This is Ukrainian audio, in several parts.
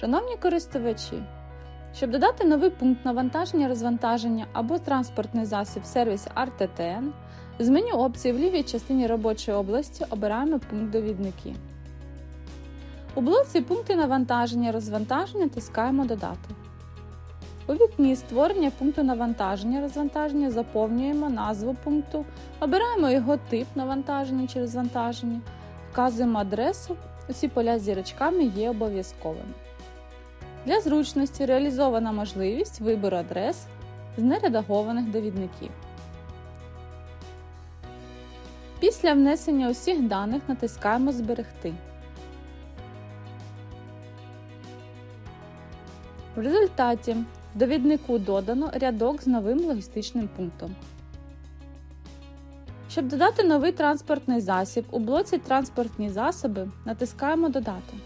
Шановні користувачі, щоб додати новий пункт навантаження розвантаження або транспортний засіб в сервісі RTTN, з меню опції в лівій частині робочої області обираємо пункт довідники. У блоці Пункти навантаження розвантаження тискаємо Додати. У вікні створення пункту навантаження розвантаження заповнюємо назву пункту, обираємо його тип навантаження чи розвантаження, вказуємо адресу, усі поля з зірочками є обов'язковими. Для зручності реалізована можливість вибору адрес з нередагованих довідників. Після внесення усіх даних натискаємо Зберегти. В результаті в довіднику додано рядок з новим логістичним пунктом. Щоб додати новий транспортний засіб, у блоці Транспортні засоби натискаємо Додати.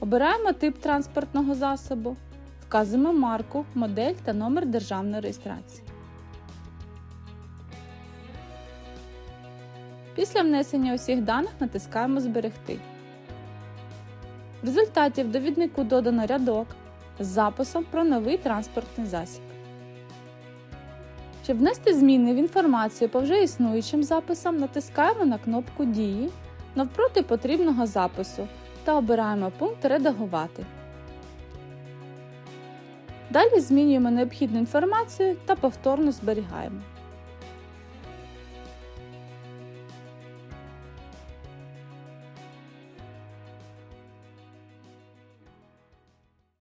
Обираємо тип транспортного засобу, вказуємо марку, модель та номер державної реєстрації. Після внесення усіх даних натискаємо Зберегти. В результаті в довіднику додано рядок з записом про новий транспортний засіб. Щоб внести зміни в інформацію по вже існуючим записам, натискаємо на кнопку Дії навпроти потрібного запису та обираємо пункт Редагувати. Далі змінюємо необхідну інформацію та повторно зберігаємо.